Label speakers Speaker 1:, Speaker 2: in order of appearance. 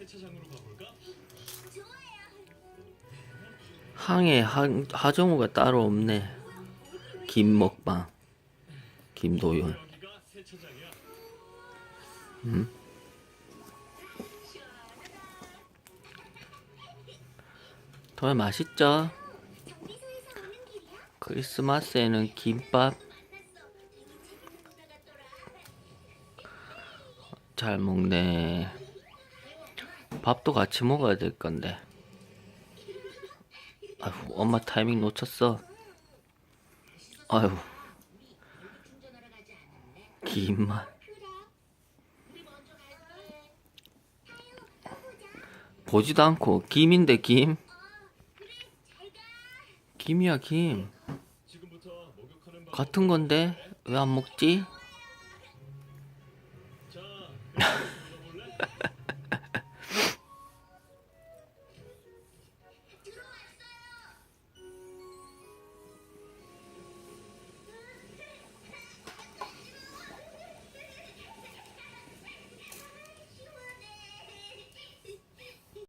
Speaker 1: 세차장으로 가볼까?
Speaker 2: 항에 하, 하정우가 따로 없네. 김먹방. 김도윤.
Speaker 1: 여기가 세차장이야.
Speaker 2: 더 맛있죠? 크리스마스에는 김밥 잘 먹네. 밥도 같이 먹어야 될 건데. 아휴, 엄마 타이밍 놓쳤어. 아휴. 김만. 보지도 않고 김인데 김. 김이야 김. 같은 건데 왜 안 먹지?